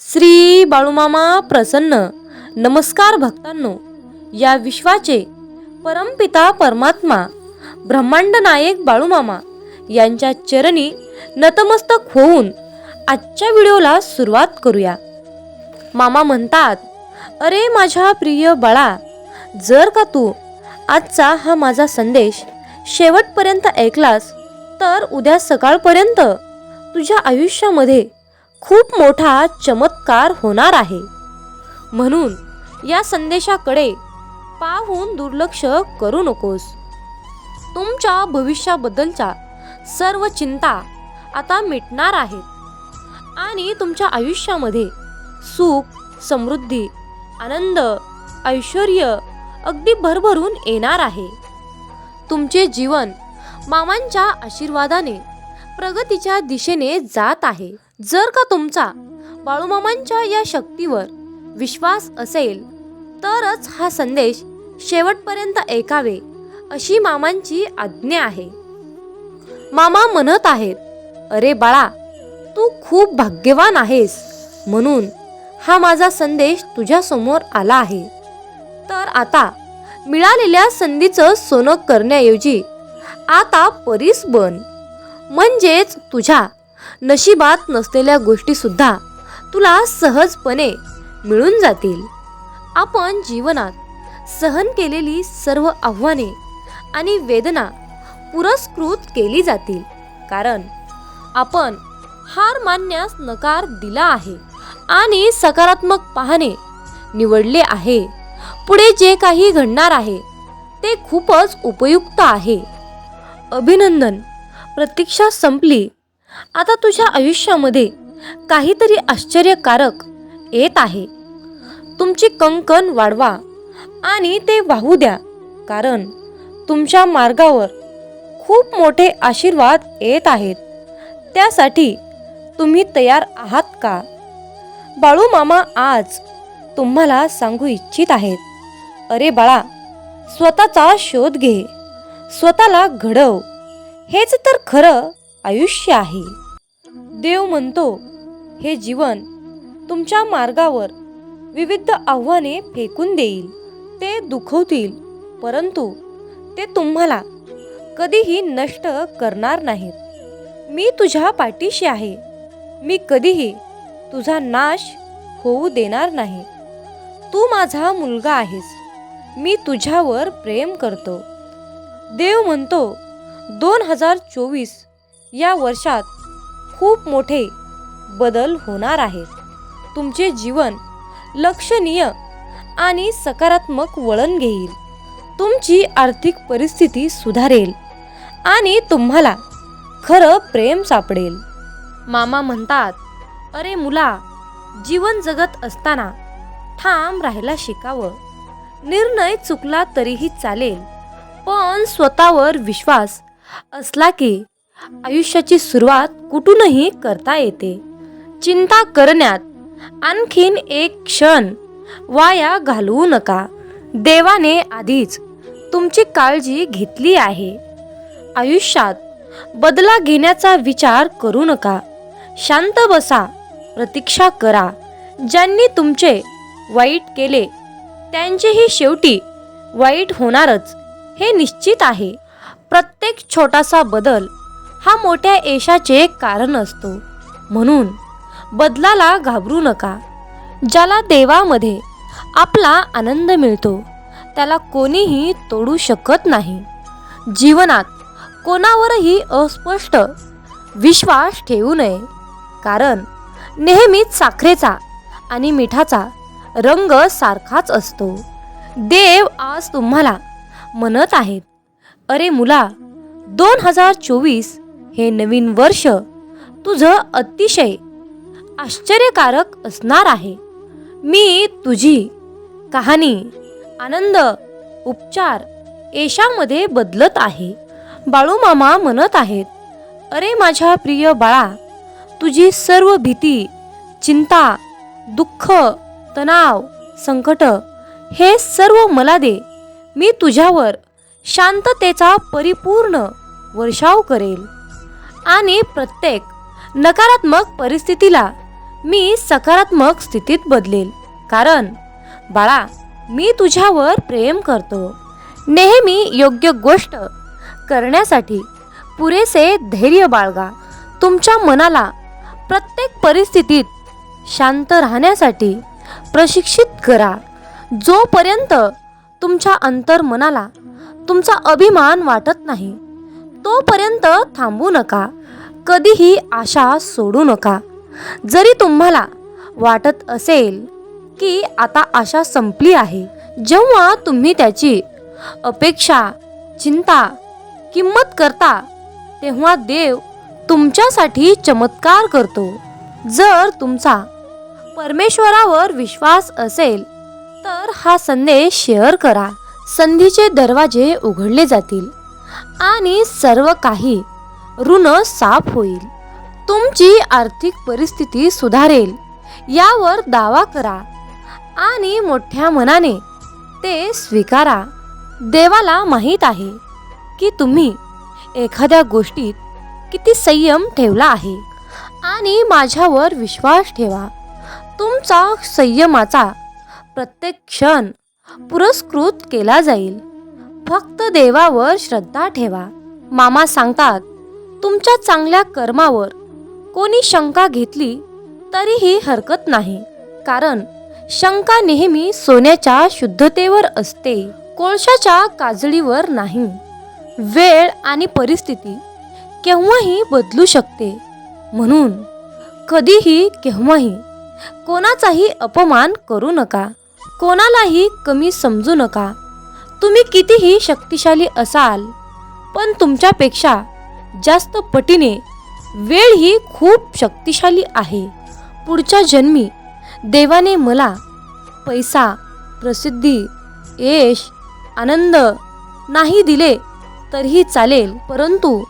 श्री बाळूमामा प्रसन्न. नमस्कार भक्तांनो. या विश्वाचे परमपिता परमात्मा ब्रह्मांड नायक बाळूमामा यांच्या चरणी नतमस्तक होऊन आजच्या व्हिडिओला सुरुवात करूया. मामा म्हणतात अरे माझ्या प्रिय बाळा जर का तू आजचा हा माझा संदेश शेवटपर्यंत ऐकलास तर उद्या सकाळपर्यंत तुझ्या आयुष्यामध्ये खूप मोठा चमत्कार होणार आहे. म्हणून या संदेशाकडे पाहून दुर्लक्ष करू नकोस. तुमच्या भविष्याबद्दलच्या सर्व चिंता आता मिटणार आहेत. आणि तुमच्या आयुष्यामध्ये सुख समृद्धी आनंद ऐश्वर अगदी भरभरून येणार आहे. तुमचे जीवन मामांच्या आशीर्वादाने प्रगतीच्या दिशेने जात आहे. जर का तुमचा बाळूमामांच्या या शक्तीवर विश्वास असेल तरच हा संदेश शेवटपर्यंत ऐकावे अशी मामांची आज्ञा आहे. मामा म्हणत आहेत अरे बाळा तू खूप भाग्यवान आहेस. म्हणून हा माझा संदेश तुझ्यासमोर आला आहे. तर आता मिळालेल्या संधीचं सोनं करण्याऐवजी आता परीस बन. म्हणजेच तुझ्या. नशिबात नसलेल्या गोष्टीसुद्धा तुला सहजपणे मिळून जातील. आपण जीवनात सहन केलेली सर्व आव्हाने आणि वेदना पुरस्कृत केली जातील. कारण आपण हार मानण्यास नकार दिला आहे आणि सकारात्मक पाहणे निवडले आहे. पुढे जे काही घडणार आहे ते खूपच उपयुक्त आहे. अभिनंदन. प्रतीक्षा संपली. आता तुझ्या आयुष्यामध्ये काहीतरी आश्चर्यकारक येत आहे. तुमची कंकण वाढवा आणि ते वाहू द्या कारण तुमच्या मार्गावर खूप मोठे आशीर्वाद येत आहेत. त्यासाठी तुम्ही तयार आहात का? बाळू मामा आज तुम्हाला सांगू इच्छित आहेत. अरे बाळा स्वतःचा शोध घे. स्वतःला घडव. हेच तर खरं आयुष्य आहे. देव म्हणतो हे जीवन तुमच्या मार्गावर विविध आव्हाने फेकून देईल. ते दुखवतील परंतु ते तुम्हाला कधीही नष्ट करणार नाहीत. मी तुझ्या पाठीशी आहे. मी कधीही तुझा नाश होऊ देणार नाही. तू माझा मुलगा आहेस. मी तुझ्यावर प्रेम करतो. देव म्हणतो दोन हजार चोवीस या वर्षात खूप मोठे बदल होणार आहेत. तुमचे जीवन लक्षणीय आणि सकारात्मक वळण घेईल. तुमची आर्थिक परिस्थिती सुधारेल आणि तुम्हाला खरं प्रेम सापडेल. मामा म्हणतात अरे मुला जीवन जगत असताना ठाम राहायला शिकावं. निर्णय चुकला तरीही चालेल पण स्वतःवर विश्वास असला की आयुष्याची सुरुवात कुठूनही करता येते. चिंता करण्यात आणखीन एक क्षण वाया घालवू नका. देवाने आधीच तुमची काळजी घेतली आहे. आयुष्यात बदला घेण्याचा विचार करू नका. शांत बसा प्रतीक्षा करा. ज्यांनी तुमचे वाईट केले त्यांचेही शेवटी वाईट होणारच हे निश्चित आहे. प्रत्येक छोटासा बदल हा मोठ्या यशाचे कारण असतो. म्हणून बदलाला घाबरू नका. ज्याला देवामध्ये आपला आनंद मिळतो त्याला कोणीही तोडू शकत नाही. जीवनात कोणावरही अस्पष्ट विश्वास ठेवू नये. कारण नेहमीच साखरेचा आणि मिठाचा रंग सारखाच असतो. देव आज तुम्हाला म्हणत आहेत अरे मुला दोन हजार चोवीस हे नवीन वर्ष तुझं अतिशय आश्चर्यकारक असणार आहे. मी तुझी कहाणी आनंद उपचार येशामध्ये बदलत आहे. बाळूमामा म्हणत आहेत अरे माझ्या प्रिय बाळा तुझी सर्व भीती चिंता दुःख तणाव संकट हे सर्व मला दे. मी तुझ्यावर शांततेचा परिपूर्ण वर्षाव करेल. आणि प्रत्येक नकारात्मक परिस्थितीला मी सकारात्मक स्थितीत बदलेल. कारण बाळा मी तुझ्यावर प्रेम करतो. नेहमी योग्य गोष्ट करण्यासाठी पुरेसे धैर्य बाळगा. तुमच्या मनाला प्रत्येक परिस्थितीत शांत राहण्यासाठी प्रशिक्षित करा. जोपर्यंत तुमच्या अंतर्मनाला तुमचा अभिमान वाटत नाही. तोपर्यंत थांबू नका. कधीही आशा सोडू नका. जरी तुम्हाला वाटत असेल की आता आशा संपली आहे जेव्हा तुम्ही त्याची अपेक्षा चिंता किंमत करता तेव्हा देव तुमच्यासाठी चमत्कार करतो. जर तुमचा परमेश्वरावर विश्वास असेल तर हा संदेश शेअर करा. संधीचे दरवाजे उघडले जातील आणि सर्व काही ऋण साफ होईल. तुमची आर्थिक परिस्थिती सुधारेल. यावर दावा करा आणि मोठ्या मनाने ते स्वीकारा. देवाला माहीत आहे की तुम्ही एखाद्या गोष्टीत किती संयम ठेवला आहे आणि माझ्यावर विश्वास ठेवा. तुमचा संयमाचा प्रत्येक क्षण पुरस्कृत केला जाईल. फक्त देवावर श्रद्धा ठेवा. मामा सांगतात तुमच्या चांगल्या कर्मावर कोणी शंका घेतली तरीही हरकत नाही. कारण शंका नेहमी सोन्याच्या शुद्धतेवर असते कोळशाच्या काजळीवर नाही. वेळ आणि परिस्थिती केव्हाही बदलू शकते. म्हणून कधीही केव्हाही कोणाचाही अपमान करू नका. कोणालाही कमी समजू नका. तुम्ही कितीही शक्तिशाली असाल पण तुमच्यापेक्षा जास्त पटीने वेळ ही खूप शक्तिशाली आहे. पुढच्या जन्मी देवाने मला पैसा प्रसिद्धी यश आनंद नाही दिले तरीही चालेल परंतु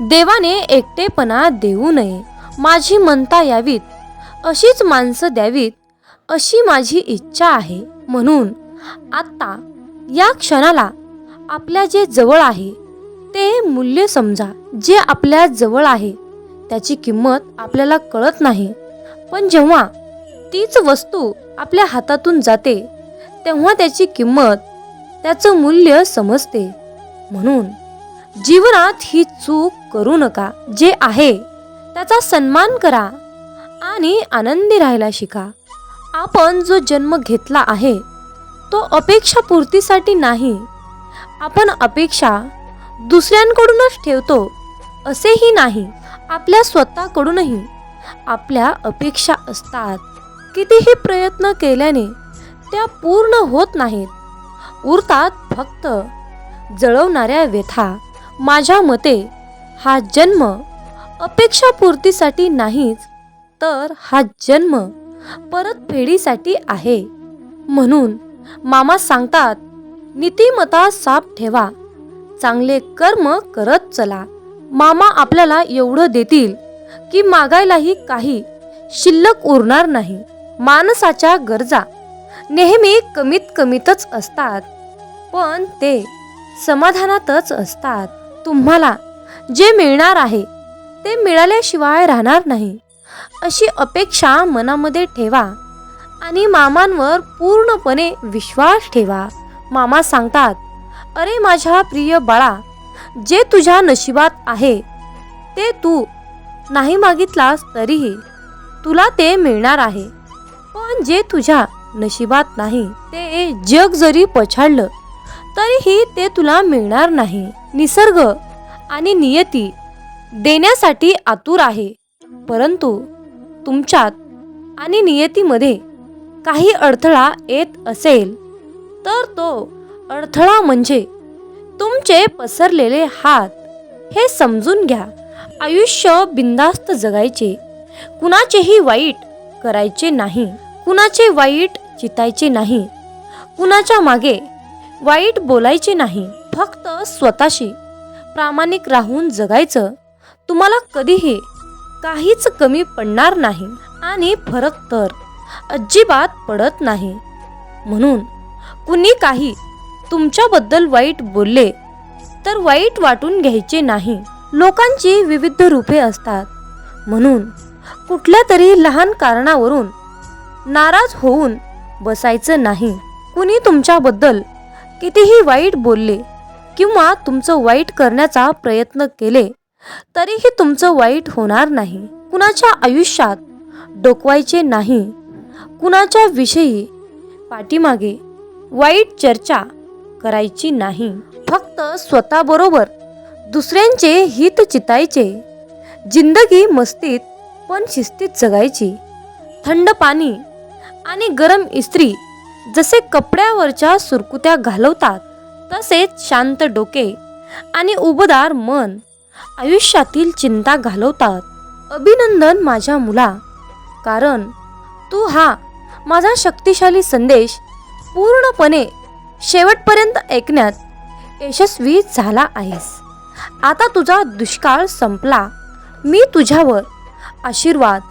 देवाने एकटेपणा देऊ नये. माझी म्हणता यावीत अशीच माणसं द्यावीत अशी माझी इच्छा आहे. म्हणून आत्ता या क्षणाला आपल्या जे जवळ आहे ते मूल्य समजा जे आपल्या जवळ आहे त्याची किंमत आपल्याला कळत नाही. पण जेव्हा तीच वस्तू आपल्या हातातून जाते तेव्हा त्याची किंमत त्याचं मूल्य समजते. म्हणून जीवनात ही चूक करू नका. जे आहे त्याचा सन्मान करा आणि आनंदी राहायला शिका. आपण जो जन्म घेतला आहे तो अपेक्षा पूर्तीसाठी नाही. आपण अपेक्षा दुसऱ्यांकडूनच ठेवतो असेही नाही आपल्या स्वतःकडूनही. आपल्या अपेक्षा असतात. कितीही प्रयत्न केल्याने त्या पूर्ण होत नाहीत. उरतात फक्त जळवणाऱ्या व्यथा. माझ्या मते हा जन्म अपेक्षापूर्तीसाठी नाहीच तर हा जन्म परतफेडीसाठी आहे. म्हणून मामा सांगतात नीतिमता साफ ठेवा. चांगले कर्म करत चला. मामा आपल्याला एवढं देतील की मागायलाही काही शिल्लक उरणार नाही. माणसाच्या गरजा नेहमी कमीत कमीतच असतात. पण ते समाधानातच असतात. तुम्हाला जे मिळणार आहे ते मिळाल्याशिवाय राहणार नाही. अशी अपेक्षा मनामध्ये ठेवा आणि मामांवर पूर्णपणे विश्वास ठेवा. मामा सांगतात अरे माझ्या प्रिय बाळा जे तुझ्या नशिबात आहे ते तू नाही मागितलास तरीही तुला ते मिळणार आहे. पण जे तुझ्या नशिबात नाही ते जग जरी पछाडलं तरीही ते तुला मिळणार नाही. निसर्ग आणि नियती देण्यासाठी आतुर आहे. परंतु तुमच्यात आणि नियतीमध्ये काही अडथळा येत असेल तर तो अडथळा म्हणजे तुमचे पसरलेले हात हे समजून घ्या. आयुष्य बिंदास्त जगायचे. कुणाचेही वाईट करायचे नाही. कुणाचे वाईट चितायचे नाही. कुणाच्या मागे वाईट बोलायचे नाही. फक्त स्वतःशी प्रामाणिक राहून जगायचं तुम्हाला कधीही काहीच कमी पडणार नाही आणि फरक तर अजिबात पडत नाही. म्हणून कुणी काही तुमच्याबद्दल वाईट बोलले तर वाईट वाटून घ्यायचे नाही. लोकांची विविध रूपे असतात. म्हणून कुठल्या तरी लहान कारणावरून नाराज होऊन बसायचं नाही. कुणी तुमच्याबद्दल कितीही वाईट बोलले किंवा तुमचं वाईट करण्याचा प्रयत्न केले तरीही तुमचं वाईट होणार नाही. कुणाच्या आयुष्यात डोकवायचे नाही. कुणाच्या विषयी पाठीमागे वाईट चर्चा करायची नाही. फक्त स्वतःबरोबर दुसऱ्यांचे हित चितायचे. जिंदगी मस्तीत पण शिस्तीत जगायची. थंड पाणी आणि गरम इस्त्री जसे कपड्यावरच्या सुरकुत्या घालवतात तसेच शांत डोके आणि उबदार मन आयुष्यातील चिंता घालवतात. अभिनंदन माझ्या मुला. कारण तू हा माझा शक्तिशाली संदेश पूर्णपणे शेवटपर्यंत ऐकण्यात यशस्वी झाला आहेस. आता तुझा दुष्काळ संपला. मी तुझ्यावर आशीर्वाद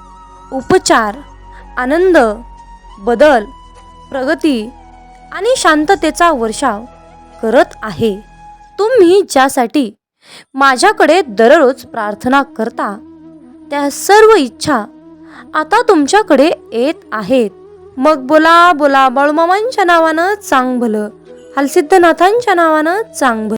उपचार आनंद बदल प्रगती आणि शांततेचा वर्षाव करत आहे. तुम्ही ज्यासाठी माझ्याकडे दररोज प्रार्थना करता त्या सर्व इच्छा आता तुमच्याकडे येत आहेत. मग बोला बोला बाळूमामांच्या नावानं चांग भलं हलसिद्धनाथांच्या नावानं चांग भलं.